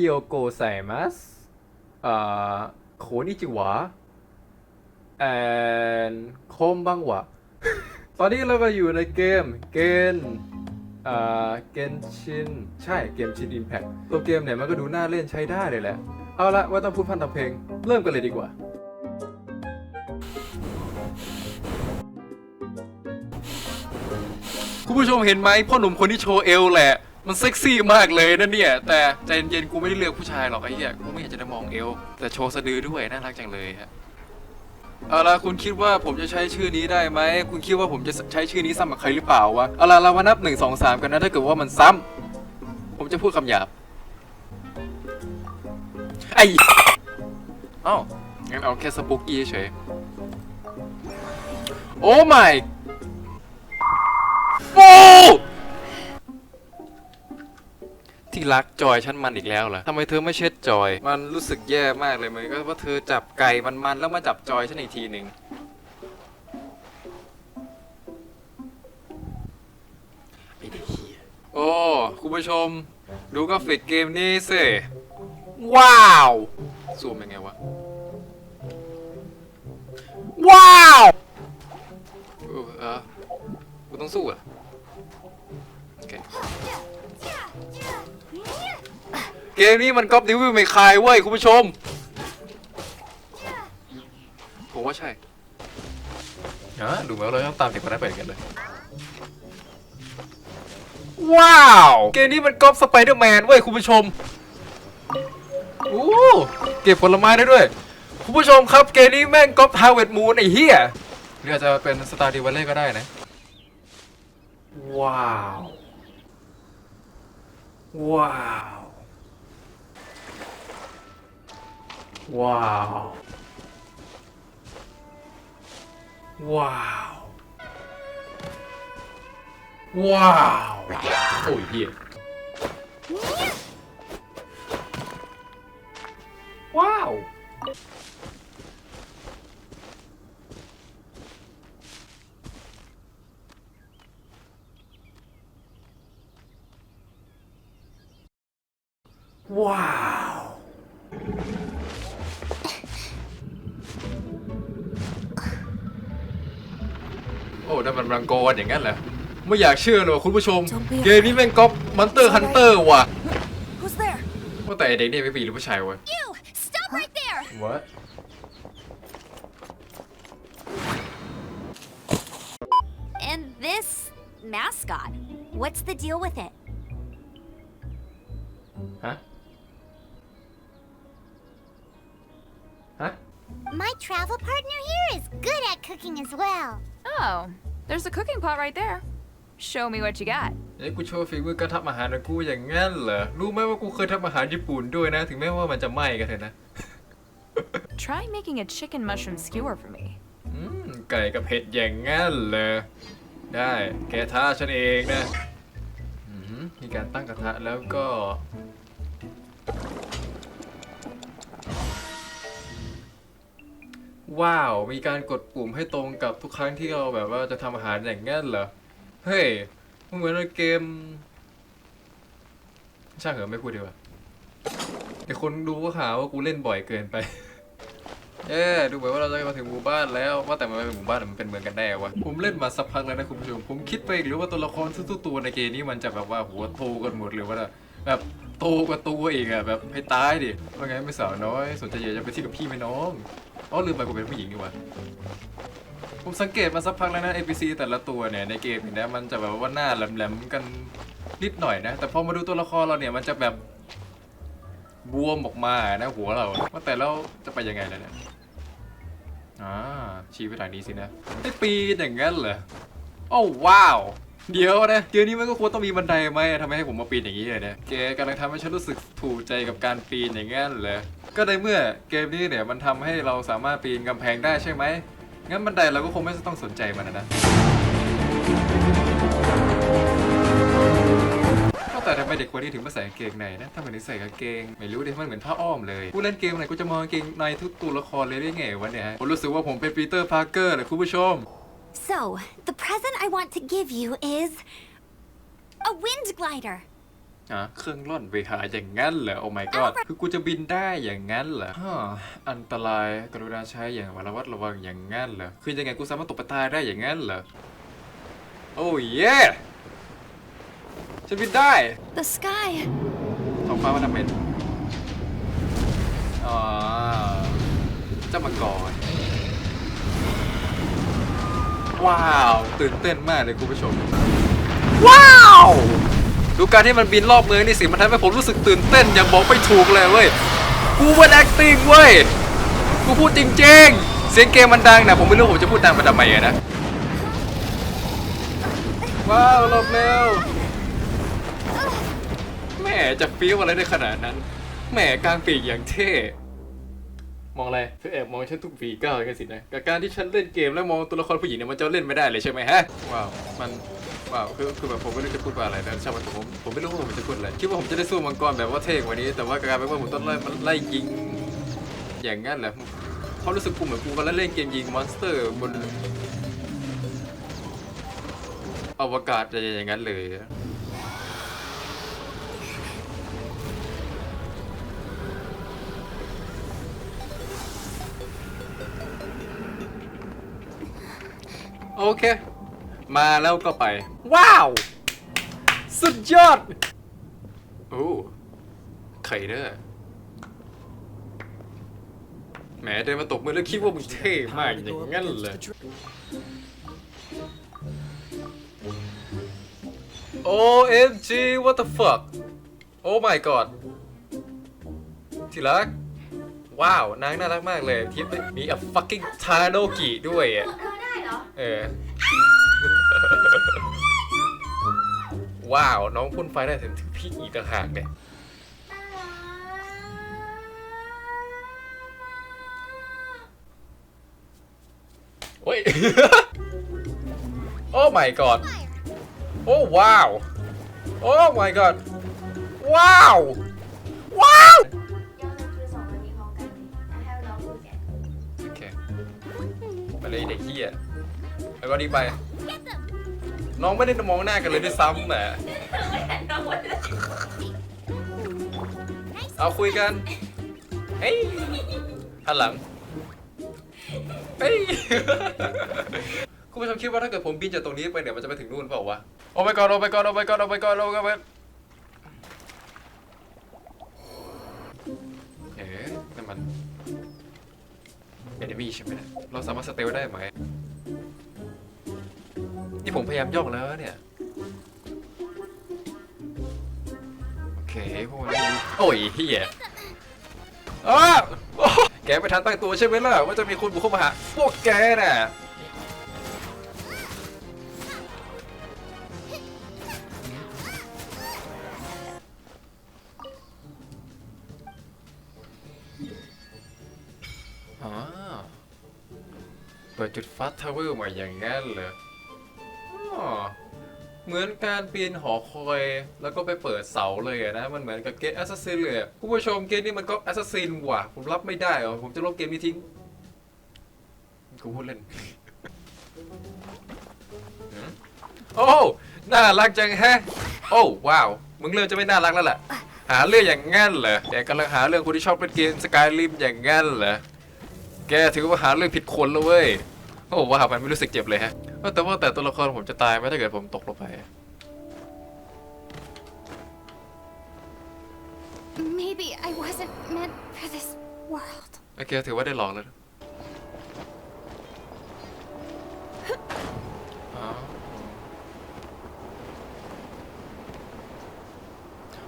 โยโกไซมัสอ่าโคนิจิวะ and โคมบังวะ ตอนนี้เราก็อยู่ในเกมเกนอ่าเกนชิน ใช่เกมชินอิมแพคตัวเกมเนี่ยมันก็ดูน่าเล่นใช้ได้เลยแหละ เอาละว่าต้องพูดพันทำเพลง เริ่มกันเลยดีกว่าคุณผู้ชมเห็นไหมพ่อหนุ่มคนที่โชว์เอวแหละ มันเซ็กซี่มากเลยนะเนี่ย แต่ใจเย็นๆกูไม่ได้เลือกผู้ชายหรอกไอ้เหี้ยกูไม่อยากจะได้มองเอว แต่โชว์สะดือด้วยน่ารักจังเลยฮะเอาล่ะคุณคิดว่าผมจะใช้ชื่อนี้ได้ไหมคุณคิดว่าผมจะใช้ชื่อนี้ซ้ำกับใครหรือเปล่าวะเอาล่ะเรามานับหนึ่งสองสามกันนะถ้าเกิดว่ามันซ้ำผมจะพูดคำหยาบไอ้เอ้างั้นเอาแค่สปุกกี้เฉยโอ้ my โอ้ รักจอยฉันมันอีกแล้วเหรอทำไมเธอไม่เช็ดจอย มันรู้สึกแย่มากเลยเหมือนกับว่าเธอจับไก่มันๆแล้วมาจับจอยฉันอีกทีหนึ่งไอ้เด็กเหี้ยโอ้คุณผู้ชม ดูกราฟิกเกมนี้สิว้าวซูมยังไงวะว้าวเออเออกูต้องสู้เหรอะ เกมนี้มันก๊อปดิวิวไม่คายเว้ยคุณผู้ชมผมว่าใช่ฮะดูเหมือนเราต้องตามเด็กคนนั้นไปกันเลย ว้าว เกมนี้มันก๊อปสไปเดอร์แมนเว้ยคุณผู้ชมโอ้เก็บผลไม้ได้ด้วย คุณผู้ชมครับเกมนี้แม่งก๊อปฮาวเวิร์ดมูนไอ้เหี้ยหรืออาจจะเป็นสตาร์ดิวัลเล่ก็ได้นะ ว้าว ว้าว ว้าวว้าวว้ มันรังโกนอย่างนั้นเหรอไม่อยากเชื่อเลยว่ะคุณผู้ชม เกมนี้แม่งก๊อปมอนเตอร์ฮันเตอร์ว่ะ Who's there? ว่าแต่ไอ้เด็กเนี่ยไม่ปีหรือผู้ชายวะ You! Stop right there! What And this mascot. What's the deal with it? ฮะฮะ My travel partner here is good at cooking as well. Oh, there's a cooking pot right there. Show me what you got. เอ้ยกูโชว์ฝีมือการทำอาหารของกูอย่างงั้นเหรอ รู้ไหมว่ากูเคยทำอาหารญี่ปุ่นด้วยนะ ถึงแม้ว่ามันจะไหม้กันเถอะนะ Try making a chicken mushroom skewer for me. อืม ไก่กับเห็ดอย่างงั้นเหรอ ได้ แกท้าฉันเองนะ อืมมีการตั้งกระทะแล้วก็ ว้าว มีการกดปุ่มให้ตรงกับทุกครั้งที่เราแบบว่าจะทำอาหารอย่างงั้นเหรอ เฮ้ยมันเหมือนในเกม ช่างเหรอะไม่พูดดีกว่าเดี๋ยวคนดูก็หาว่ากูเล่นบ่อยเกินไป เอ๊ะดูเหมือนว่าเราจะมาถึงหมู่บ้านแล้วว่าแต่มันเป็นหมู่บ้านมันเป็นเมืองกันแน่วะผมเล่นมาสักพักแล้วนะคุณผู้ชมผมคิดไปหรือว่าตัวละครทุกตัวในเกมนี้มันจะแบบว่าหัวโตกันหมดหรือว่าแบบโตกว่าตัวอีกอะแบบให้ตายดิว่าไงไม่สาวน้อย สนใจอยากจะไปที่กับพี่ไหมน้อง อ๋อลืมไปกูเป็นผู้หญิงนี่หว่าผมสังเกตมาสักพักแล้วนะ NPC แต่ละตัวเนี่ยในเกมเนี่ยมันจะแบบว่าหน้าแหลมๆกันนิดหน่อยนะ แต่พอมาดูตัวละครเราเนี่ยมันจะแบบบวมออกมานะหัวเราว่าแต่เราจะไปยังไงล่ะเนี่ยอ่าชี้ไปทางนี้สินะไอ้ปีนอย่างนั้นเหรอโอ้ว้าว เดี๋ยวนะเดี๋ยวนี้มันก็ควรต้องมีบันไดไหมทำไมให้ผมมาปีนอย่างนี้เลยเนี่ยแกกำลังทำให้ฉันรู้สึกถูกใจกับการปีนอย่างนั้นเหรอก็ในเมื่อเกมนี้เนี่ยมันทำให้เราสามารถปีนกำแพงได้ใช่ไหมงั้นบันไดเราก็คงไม่ต้องสนใจมันนะแต่ทำไมเด็กคนนี้ถึงมาใส่กางเกงในนะถ้ามันถึงใส่กางเกง ไม่รู้ดิมันเหมือนผ้าอ้อมเลย ผู้เล่นเกมไหนกูจะมองกางเกงในทุกตัวละครเลยได้ไงวะเนี่ยผมรู้สึกว่าผมเป็นปีเตอร์พาร์เกอร์เลยคุณผู้ชม So, the present I want to give you is a wind glider. อะเครื่องร่อนไปหาอย่างนั้นเหรอ โอ้ my god คือกูจะบินได้อย่างนั้นเหรอฮะอันตรายกรุณาใช้อย่างระมัดระวังอย่างนั้นเหรอ คือยังไงกูสามารถตกไปตายได้อย่างนั้นเหรอ โอ้เย่ฉันบินได้ The sky. ท้องฟ้ามันทำเป็นอ๋อเจ้ามังกร ว้าว ตื่นเต้นมากเลยคุณผู้ชม ว้าว ดูการที่มันบินรอบเมืองนี่สิมันทำให้ผมรู้สึกตื่นเต้นอย่างบอกไม่ถูกเลยเว้ย กูเป็น acting เว้ย กูพูดจริงๆ เสียงเกมมันดังนะผมไม่รู้ผมจะพูดดังไปทำไมอะนะ ว้าวหลบเร็วแหม่จะฟี้วอะไรได้ขนาดนั้นแหม่กลางปีกอย่างเท่ มองอะไรเธอแอบมองฉันทุกฝีก้าวกันสินะกับการที่ฉันเล่นเกมแล้วมองตัวละครผู้หญิงเนี่ยมันจะเล่นไม่ได้เลยใช่ไหมฮะว้าวมันว้าวคือคือแบบผมไม่รู้จะพูดว่าอะไรนะช่างมันผมผมไม่รู้ว่าผมจะพูดอะไรคิดว่าผมจะได้สู้มังกรแบบว่าเท่กว่านี้ แต่ว่ากลายเป็นว่าผมต้องไล่มันไล่ยิง อย่างงั้นแหละเขารู้สึกกูเหมือนกูกำลังเล่นเกมยิงมอนสเตอร์บนอวกาศจะอย่างนั้นเลย โอเค มาแล้วก็ไป ว้าว สุดยอด โอ้ไข่เด้อแหมเดินมาตกมือแล้วคิดว่ามึงเท่มากอย่างงั้นเลย OMG what the fuck Oh my god ที่รัก ว้าว นางน่ารักมากเลย ที่มี a fucking Tanoki ด้วยอะ เหรอ เออ ว้าว น้องพ่นไฟได้ถึงพี่อีกต่างหากเนี่ยโอ้ย โอ้ my god โอ้ว้าว โอ้ my god ว้าว ว้าว เลยเด็กเฮียแล้วก็ดีไป น้องไม่ได้มองหน้ากันเลยด้วยซ้ำแหมเอาคุยกัน เฮ้ยหันหลัง เฮ้ย คุณผู้ชมคิดว่าถ้าเกิดผมบินจากตรงนี้ไปเนี่ยมันจะไปถึงนู่นเปล่าวะ โอ้ my god โอ้ my god โอ้ my god โอ้ my god โอ้ my god เอเดมี่ใช่ไหมเนี่ยเราสามารถสเตลได้ไหม นี่ผมพยายามย่องแล้วเนี่ย โอเคพวกนี้โอ้ยเฮียอ้าวแกไม่ทันตั้งตัวใช่ไหมล่ะ ว่าจะมีคนบุกเข้ามาหาพวกแกน่ะ ปิดจุดฟัสทาวเวอร์ม่อย่างงั้นเหรออเหมือนการปีนหอคอย แล้วก็ไปเปิดเสาเลยนะ มันเหมือนกับเกมแอสซัสซินเลยอะผู้ผู้ชมเกมนี้มันก็แอสซัสซินว่ะ ผมรับไม่ได้เหรอผมจะลบเกมนี้ทิ้ง กูพูดเล่น โอ้ น่ารักจังแฮะ โอ้ ว้าว มึงเริ่มจะไม่น่ารักแล้วล่ะ หาเรื่องอย่างงั้นเหรอแกกำลังหาเรื่องคนที่ชอบเล่นเกมสกายริมอย่างงั้นเหรอ แกถือว่าหาเรื่องผิดคนแล้วเว้ย โอ้ว่ามันไม่รู้สึกเจ็บเลยฮะเออแต่ว่าแต่ตัวละครผมจะตายไหมถ้าเกิดผมตกลงไป Maybe I wasn't meant for this world. โอเคถือว่าได้ลองแล้วนะอ๋อ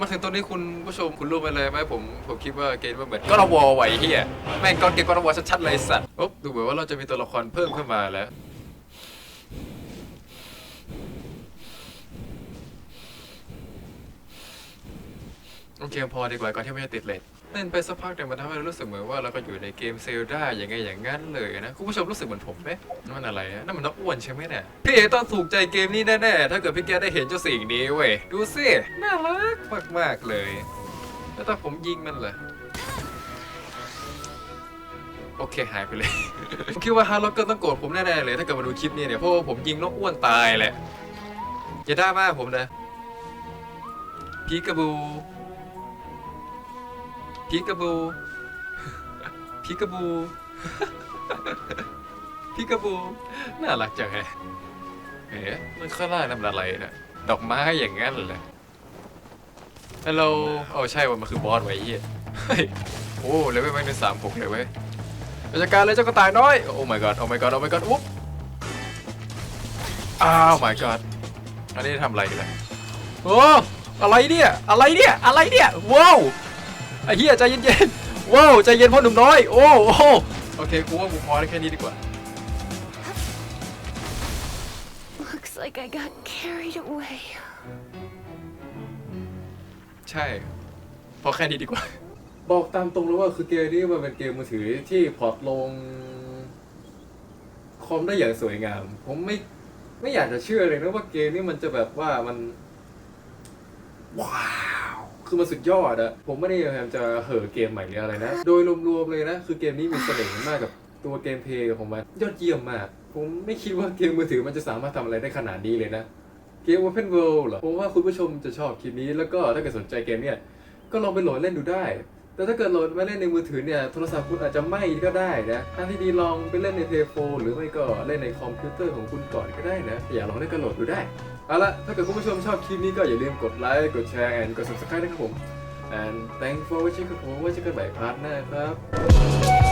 มาถึงตรงนี้คุณผู้ชมคุณรู้ไปเลยไหมผมผมคิดว่าเกมมันเหมือนก็ระวอไหวเฮียแม่งก้อนเกมก็ระวอชัดๆเลยสัตว์โอ๊บดูเหมือนว่าเราจะมีตัวละครเพิ่มขึ้นมาแล้วโอเคพอดีกว่าก่อนที่มันจะติดเลท เล่นไปสักพักเนี่ยมันทำให้เรารู้สึกเหมือนว่าเราก็อยู่ในเกมเซลดาอย่างไงอย่างงั้นเลยนะคุณผู้ชมรู้สึกเหมือนผมไหมนั่นมันอะไรอะนั่นมันนกอ้วนใช่ไหมเนี่ยพี่เอต้องถูกใจเกมนี้แน่ๆถ้าเกิดพี่แกได้เห็นเจ้าสิ่งนี้เว้ยดูสิน่ารักมากๆเลย แล้วถ้าผมยิงมันล่ะโอเคหายไปเลย ผมคิดว่าฮาร์ล็อกเกอร์ต้องโกรธผมแน่ๆเลย ถ้าเกิดมาดูคลิปนี้เนี่ยเพราะว่าผมยิงนกอ้วนตายแหละอย่าด่ามากผมนะพีกาบู พีกาบูพีกาบูพีกาบูน่ารักจังไงเอ๊ะมันข้างล่างนั่นอะไรนะดอกไม้อย่างงั้นเหรอฮัลโหลเอาใช่ว่ามันคือบอสไว้เฮียเฮ้ยโอ้เลเวลแม่งเป็นสามหกเลยเว้ยราชการเลยเจ้ากระต่ายน้อย โอ้ my god โอ้ my god โอ้ my god อุ๊บอ้าว my god อันนี้ทำอะไรกันเลยโอ้อะไรเนี่ย อะไรเนี่ย อะไรเนี่ย ว้าว ไอ้เหี้ยใจเย็นๆว้าวใจเย็นพ่อหนุ่มน้อยโอ้โอ้โอเคกูว่ากูพอได้แค่นี้ดีกว่า Looks like I got carried away. ใช่พอแค่นี้ดีกว่า บอกตามตรงเลยว่าคือเกมนี้มันเป็นเกมมือถือที่พอร์ตลงคอมได้อย่างสวยงาม ผมไม่ไม่อยากจะเชื่อเลยนะว่าเกมนี้มันจะแบบว่ามันว้าว คือมันสุดยอดอะผมไม่ได้พยายามจะเห่อเกมใหม่หรืออะไรนะ โดยรวมๆเลยนะ คือเกมนี้มีเสน่ห์มากกับตัวเกมเพลย์ของมันยอดเยี่ยมมาก ผมไม่คิดว่าเกมมือถือมันจะสามารถทำอะไรได้ขนาดนี้เลยนะ เกม Open World เหรอผมว่าคุณผู้ชมจะชอบคลิปนี้แล้วก็ถ้าเกิดสนใจเกมเนี่ยก็ลองไปโหลดเล่นดูได้ แต่ถ้าเกิดโหลดมาเล่นในมือถือเนี่ยโทรศัพท์คุณอาจจะไม้ก็ได้นะทางที่ดีลองไปเล่นในเทโฟหรือไม่ก็เล่นในคอมพิวเตอร์ของคุณก่อนก็ได้นะ อยากลองเล่นก็โหลดดูได้ เอาละถ้าเกิดคุณผู้ชมชอบคลิปนี้ก็อย่าลืมกดไลค์ กดแชร์ and กด subscribe นะครับผม and thanks for watching ครับผมไว้เจอกันใหม่พาร์ทหน้าครับ